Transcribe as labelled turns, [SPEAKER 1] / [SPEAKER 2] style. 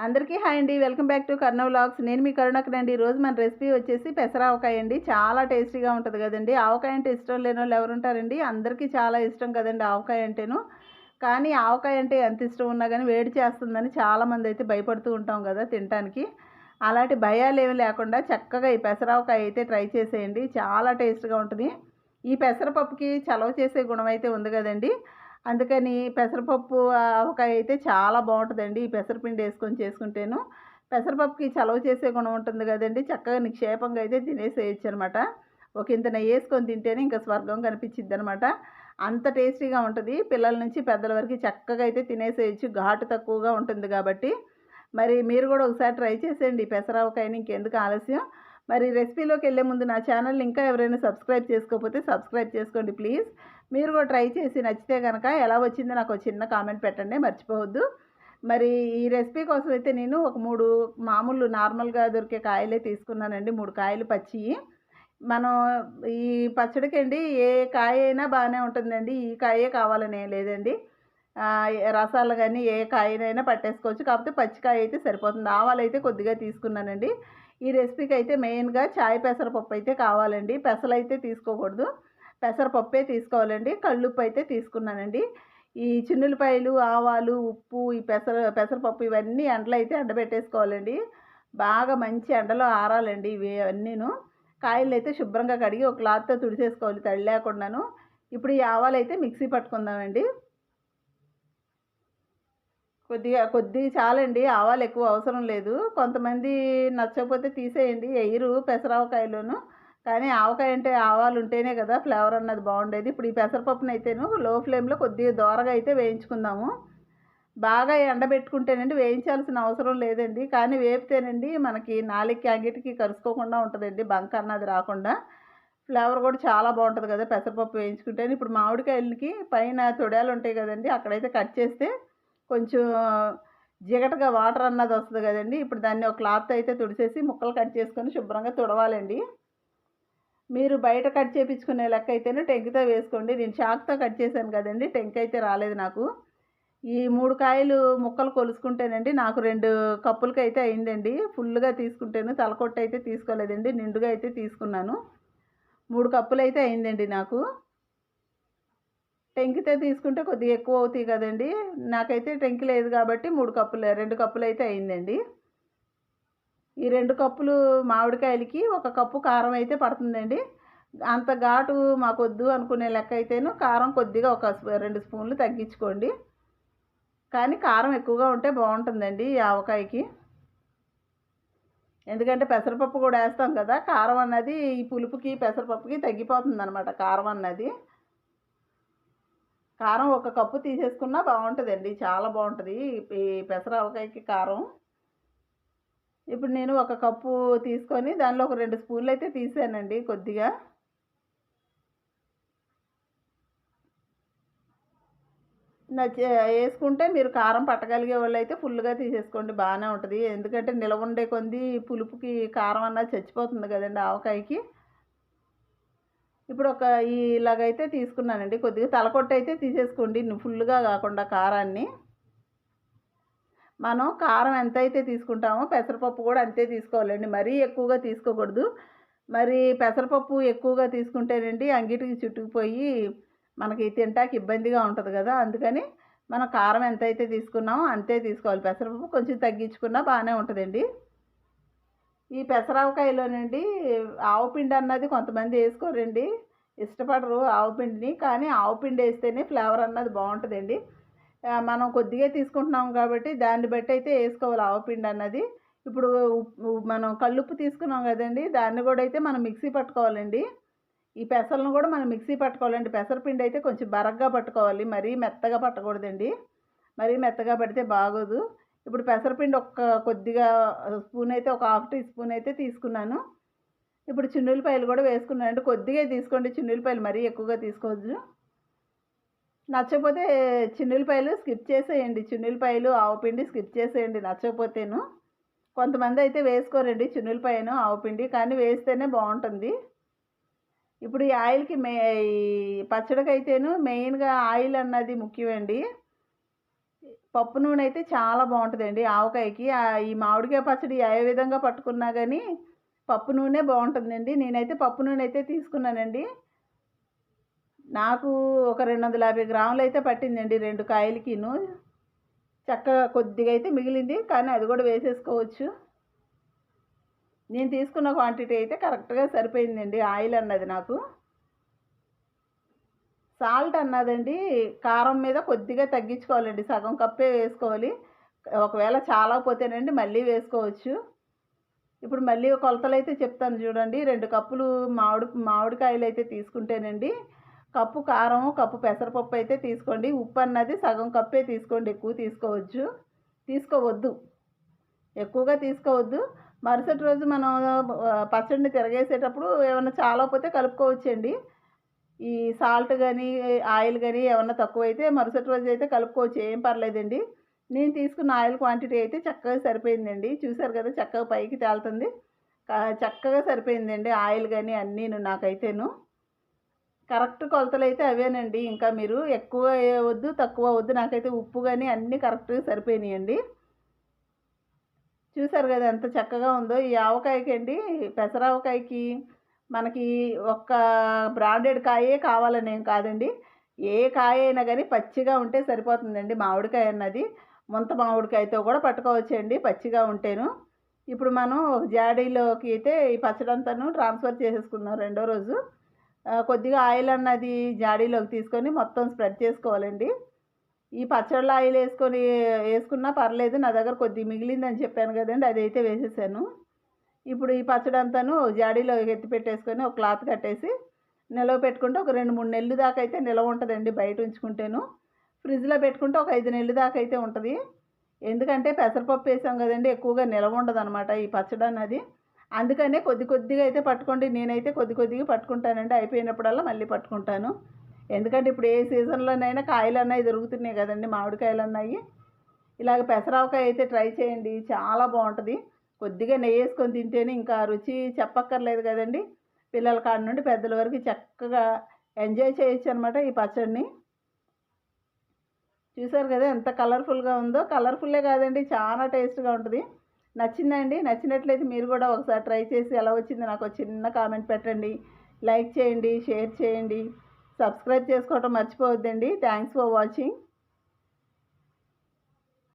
[SPEAKER 1] అందరికీ హాయ్ అండి. Welcome back to Karna vlogs. నేను మీ కరుణకనండి ఈరోజు మన రెసిపీ వచ్చేసి పెసర ఆవకాయ అండి. చాలా టేస్టీగా ఉంటుంది కదండి. ఆవకాయ అంటే ఇష్టం లేని వాళ్ళు ఎవరుంటారండి అందరికీ చాలా ఇష్టం కదండి ఆవకాయ అంటేను. కానీ ఆవకాయ అంటే ఎంత ఇష్టం ఉన్నా కానీ వేడి చేస్తుందని చాలామంది అయితే భయపడుతూ ఉంటాం కదా తినడానికి అలాంటి భయాలు ఏమి లేకుండా చక్కగా ఈ పెసరావకాయ అయితే ట్రై చేసేయండి. చాలా టేస్ట్గా ఉంటుంది. ఈ పెసరపప్పుకి చలవ చేసే గుణం అయితే ఉంది కదండి. అందుకని పెసరపప్పు ఆవకాయ అయితే చాలా బాగుంటుందండి. ఈ పెసరపిండి వేసుకొని చేసుకుంటేను. పెసరపప్పుకి చలవ చేసే గుణం ఉంటుంది కదండి. చక్కగా నిక్షేపంగా అయితే తినేసేయచ్చు అనమాట ఒక ఇంత నెయ్యి వేసుకొని తింటేనే ఇంకా స్వర్గం కనిపించిద్ది అనమాట అంత టేస్టీగా ఉంటుంది. పిల్లల నుంచి పెద్దల వరకు చక్కగా అయితే తినేసేయచ్చు. ఘాటు తక్కువగా ఉంటుంది కాబట్టి. మరి మీరు కూడా ఒకసారి ట్రై చేసేయండి. ఈ పెసరావకాయని ఇంకెందుకు ఆలస్యం. మరి రెసిపీలోకి వెళ్ళే ముందు నా ఛానల్ ఇంకా ఎవరైనా సబ్స్క్రైబ్ చేసుకోకపోతే సబ్స్క్రైబ్ చేసుకోండి ప్లీజ్. మీరు కూడా ట్రై చేసి నచ్చితే కనుక ఎలా వచ్చిందో నాకు ఒక చిన్న కామెంట్ పెట్టండి మర్చిపోవద్దు. మరి ఈ రెసిపీ కోసం అయితే నేను ఒక మూడు మామూలు నార్మల్గా దొరికే కాయలే తీసుకున్నానండి మూడు కాయలు పచ్చి. మనం ఈ పచ్చడికి అండి ఏ కాయ అయినా బాగానే ఉంటుందండి ఈ కాయే కావాలనే లేదండి. రసాలు కానీ ఏ కాయనైనా పట్టేసుకోవచ్చు కాకపోతే పచ్చికాయ అయితే సరిపోతుంది. ఆవాలు అయితే కొద్దిగా తీసుకున్నానండి. ఈ రెసిపీకి అయితే మెయిన్గా చాయ్ పెసరపప్పు అయితే కావాలండి. పెసలు అయితే తీసుకోకూడదు. పెసరపప్పే తీసుకోవాలండి. కళ్ళుప్పు అయితే తీసుకున్నానండి. ఈ చిన్నులపాయలు ఆవాలు ఉప్పు ఈ పెసర పెసరపప్పు ఇవన్నీ ఎండలో అయితే ఎండబెట్టేసుకోవాలండి. బాగా మంచి ఎండలో ఆరాలండి ఇవి అన్నీను. కాయలు అయితే శుభ్రంగా కడిగి ఒక క్లాత్తో తుడిసేసుకోవాలి తడి లేకుండాను. ఇప్పుడు ఈ ఆవాలు అయితే మిక్సీ పట్టుకుందామండి. కొద్దిగా కొద్దిగా చాలండి. ఆవాలు ఎక్కువ అవసరం లేదు. కొంతమంది నచ్చకపోతే తీసేయండి. ఎయ్యరు పెసరావకాయలోను. కానీ ఆవకాయ అంటే ఆవాలు ఉంటేనే కదా ఫ్లేవర్ అన్నది బాగుండేది. ఇప్పుడు ఈ పెసరపప్పును అయితేను లో ఫ్లేమ్లో కొద్దిగా దోరగా అయితే వేయించుకుందాము. బాగా ఎండబెట్టుకుంటేనండి వేయించాల్సిన అవసరం లేదండి. కానీ వేపితేనండి మనకి నాలుగుకి అంగిటికి కరుసుకోకుండా ఉంటుందండి బంక అన్నది రాకుండా. ఫ్లేవర్ కూడా చాలా బాగుంటుంది కదా పెసరపప్పు వేయించుకుంటే ఇప్పుడు మామిడికాయలకి పైన తొడాలు ఉంటాయి కదండి అక్కడైతే కట్ చేస్తే కొంచెం జిగటగా వాటర్ అన్నది వస్తుంది కదండి. ఇప్పుడు దాన్ని ఒక క్లాత్ అయితే తుడిసేసి ముక్కలు కట్ చేసుకొని శుభ్రంగా తుడవాలండి. మీరు బయట కట్ చేయించుకునే లెక్క అయితేనే టెంకితో వేసుకోండి. నేను షాక్తో కట్ చేశాను కదండి టెంక్ అయితే రాలేదు నాకు. ఈ మూడు కాయలు ముక్కలు కొలుసుకుంటేనండి నాకు రెండు కప్పులకి అయితే అయిందండి. ఫుల్గా తీసుకుంటాను తలకొట్టు అయితే తీసుకోలేదండి నిండుగా అయితే తీసుకున్నాను. మూడు కప్పులు అయితే అయిందండి నాకు. టెంకితే తీసుకుంటే కొద్దిగా ఎక్కువ అవుతాయి కదండి. నాకైతే టెంకి లేదు కాబట్టి మూడు కప్పులు రెండు కప్పులు అయితే అయిందండి. ఈ రెండు కప్పులు మామిడికాయలకి ఒక కప్పు కారం అయితే పడుతుందండి. అంత ఘాటు మాకొద్దు అనుకునే లెక్క అయితేను కారం కొద్దిగా ఒక రెండు స్పూన్లు తగ్గించుకోండి. కానీ కారం ఎక్కువగా ఉంటే బాగుంటుందండి ఈ ఆవకాయకి. ఎందుకంటే పెసరపప్పు కూడా వేస్తాం కదా కారం అన్నది ఈ పులుపుకి పెసరపప్పుకి తగ్గిపోతుంది అనమాట కారం అన్నది. కారం ఒక కప్పు తీసేసుకున్నా బాగుంటుందండి చాలా బాగుంటుంది ఈ పెసర ఆవకాయకి కారం. ఇప్పుడు నేను ఒక కప్పు తీసుకొని దానిలో ఒక రెండు స్పూన్లు అయితే తీసానండి కొద్దిగా. నచ్చ వేసుకుంటే మీరు కారం పట్టగలిగే వాళ్ళు అయితే ఫుల్గా తీసేసుకోండి బాగానే ఉంటుంది. ఎందుకంటే నిలవ ఉండే కొంది పులుపుకి కారం అన్నా చచ్చిపోతుంది కదండి ఆవకాయకి. ఇప్పుడు ఒక ఇలాగైతే తీసుకున్నానండి. కొద్దిగా తలకొట్టు అయితే తీసేసుకోండి ఫుల్గా కాకుండా కారాన్ని. మనం కారం ఎంత అయితే తీసుకుంటామో పెసరపప్పు కూడా అంతే తీసుకోవాలండి. మరీ ఎక్కువగా తీసుకోకూడదు. మరి పెసరపప్పు ఎక్కువగా తీసుకుంటేనండి అంగిటికి చుట్టుకుపోయి మనకి తింటాకి ఇబ్బందిగా ఉంటుంది కదా. అందుకని మనం కారం ఎంత అయితే తీసుకున్నామో అంతే తీసుకోవాలి. పెసరపప్పు కొంచెం తగ్గించుకున్నా బాగానే ఉంటుందండి. ఈ పెసరావకాయలోనండి ఆవుపిండి అన్నది కొంతమంది వేసుకోరండి. ఇష్టపడరు ఆవుపిండిని కానీ ఆవుపిండి వేస్తేనే ఫ్లేవర్ అన్నది బాగుంటుందండి. మనం కొద్దిగా తీసుకుంటున్నాం కాబట్టి దాన్ని బట్టి అయితే వేసుకోవాలి ఆవపిండి అన్నది. ఇప్పుడు మనం కల్లుప్పు తీసుకున్నాం కదండి దాన్ని కూడా అయితే మనం మిక్సీ పట్టుకోవాలండి. ఈ పెసలను కూడా మనం మిక్సీ పట్టుకోవాలండి. పెసరపిండి అయితే కొంచెం బరగ్గా పట్టుకోవాలి మరీ మెత్తగా పట్టకూడదండి. మరీ మెత్తగా పడితే బాగోదు. ఇప్పుడు పెసరపిండి ఒక్క కొద్దిగా స్పూన్ అయితే ఒక హాఫ్ టీ స్పూన్ అయితే తీసుకున్నాను. ఇప్పుడు చిన్నులపాయలు కూడా వేసుకున్నాను కొద్దిగా తీసుకోండి చిన్నులపాయలు మరీ ఎక్కువగా తీసుకోవద్దు. నచ్చకపోతే చిన్నులపాయలు స్కిప్ చేసేయండి. చిన్నులపాయలు ఆవుపిండి స్కిప్ చేసేయండి. నచ్చకపోతేను కొంతమంది అయితే వేసుకోరండి చిన్నులపాయను ఆవుపిండి కానీ వేస్తేనే బాగుంటుంది. ఇప్పుడు ఈ ఆయిల్కి మే ఈ పచ్చడికైతేను మెయిన్గా ఆయిల్ అన్నది ముఖ్యమండి. పప్పు నూనె అయితే చాలా బాగుంటుందండి ఆవకాయకి. ఈ మామిడికాయ పచ్చడి ఏ విధంగా పట్టుకున్నా కానీ పప్పు నూనె బాగుంటుందండి. నేనైతే పప్పు నూనె అయితే తీసుకున్నానండి. నాకు ఒక రెండు వందల యాభై గ్రాములు అయితే పట్టిందండి రెండు కాయలకిను. చక్కగా కొద్దిగా అయితే మిగిలింది కానీ అది కూడా వేసేసుకోవచ్చు. నేను తీసుకున్న క్వాంటిటీ అయితే కరెక్ట్గా సరిపోయిందండి ఆయిల్ అన్నది నాకు. సాల్ట్ అన్నదండి కారం మీద కొద్దిగా తగ్గించుకోవాలండి సగం కప్పే వేసుకోవాలి. ఒకవేళ చాలా పోతేనండి మళ్ళీ వేసుకోవచ్చు. ఇప్పుడు మళ్ళీ కొలతలు అయితే చెప్తాను చూడండి రెండు కప్పులు మామిడి మామిడికాయలు అయితే తీసుకుంటేనండి కప్పు కారం కప్పు పెసరపప్పు అయితే తీసుకోండి. ఉప్పు అన్నది సగం కప్పే తీసుకోండి. ఎక్కువ తీసుకోవచ్చు. తీసుకోవద్దు. ఎక్కువగా తీసుకోవద్దు. మరుసటి రోజు మనం పచ్చడిని తిరగేసేటప్పుడు ఏమైనా చాలా పోతే కలుపుకోవచ్చండి. ఈ సాల్ట్ కానీ ఆయిల్ కానీ ఏమన్నా తక్కువైతే మరుసటి రోజు అయితే కలుపుకోవచ్చు. ఏం పర్లేదండి. నేను తీసుకున్న ఆయిల్ క్వాంటిటీ అయితే చక్కగా సరిపోయిందండి. చూసారు కదా చక్కగా పైకి తేలుతుంది. చక్కగా సరిపోయిందండి ఆయిల్ కానీ అన్నీ నాకైతేను. కరెక్ట్ కొలతలు అయితే అవేనండి. ఇంకా మీరు ఎక్కువ వద్దు తక్కువ వద్దు నాకైతే ఉప్పు కానీ అన్నీ కరెక్ట్గా సరిపోయినాయండి. చూసారు కదా ఎంత చక్కగా ఉందో. ఈ ఆవకాయకి అండి పెసరావకాయకి మనకి ఒక్క బ్రాండెడ్ కాయే కావాలని ఏం కాదండి. ఏ కాయ అయినా కానీ పచ్చిగా ఉంటే సరిపోతుందండి మామిడికాయ అన్నది. ముంత మామిడికాయతో కూడా పట్టుకోవచ్చండి పచ్చిగా ఉంటేను. ఇప్పుడు మనం ఒక జాడీలోకి అయితే ఈ పచ్చడంతాను ట్రాన్స్ఫర్ చేసేసుకుందాం రెండో రోజు. కొద్దిగా ఆయిల్ అన్నది జాడీలోకి తీసుకొని మొత్తం స్ప్రెడ్ చేసుకోవాలండి. ఈ పచ్చళ్ళ ఆయిల్ వేసుకొని వేసుకున్నా పర్లేదు నా దగ్గర కొద్ది మిగిలిందని చెప్పాను కదండి అది అయితే వేసేసాను. ఇప్పుడు ఈ పచ్చడి అంతాను జాడీలో ఎత్తి పెట్టేసుకొని ఒక క్లాత్ కట్టేసి నిలవ పెట్టుకుంటే ఒక రెండు మూడు నెలలు దాకా అయితే నిలవ ఉంటుందండి బయట ఉంచుకుంటేను. ఫ్రిడ్జ్లో పెట్టుకుంటే ఒక ఐదు నెలలు దాకా అయితే ఉంటుంది. ఎందుకంటే పెసరపప్పు వేసాం కదండి ఎక్కువగా నిలవ ఉండదు అనమాట ఈ పచ్చడి అన్నది అందుకనే కొద్ది కొద్దిగా అయితే పట్టుకోండి. నేనైతే కొద్ది కొద్దిగా పట్టుకుంటానండి. అయిపోయినప్పుడల్లా మళ్ళీ పట్టుకుంటాను. ఎందుకంటే ఇప్పుడు ఏ సీజన్లోనైనా కాయలు అన్నాయి దొరుకుతున్నాయి కదండి మామిడికాయలు అన్నాయి ఇలాగ పెసరావకాయ అయితే ట్రై చేయండి. చాలా బాగుంటుంది. కొద్దిగా నెయ్యి వేసుకొని తింటేనే ఇంకా రుచి చెప్పక్కర్లేదు కదండి. పిల్లల కాడ నుండి పెద్దల వరకు చక్కగా ఎంజాయ్ చేయొచ్చు అనమాట ఈ పచ్చడిని. చూసారు కదా ఎంత కలర్ఫుల్గా ఉందో. కలర్ఫుల్లే కాదండి చాలా టేస్ట్గా ఉంటుంది. నచ్చిందండి. నచ్చినట్లయితే మీరు కూడా ఒకసారి ట్రై చేసి ఎలా వచ్చింది నాకు చిన్న కామెంట్ పెట్టండి. లైక్ చేయండి షేర్ చేయండి. సబ్స్క్రైబ్ చేసుకోవటం మర్చిపోవద్దండి. Thanks for watching.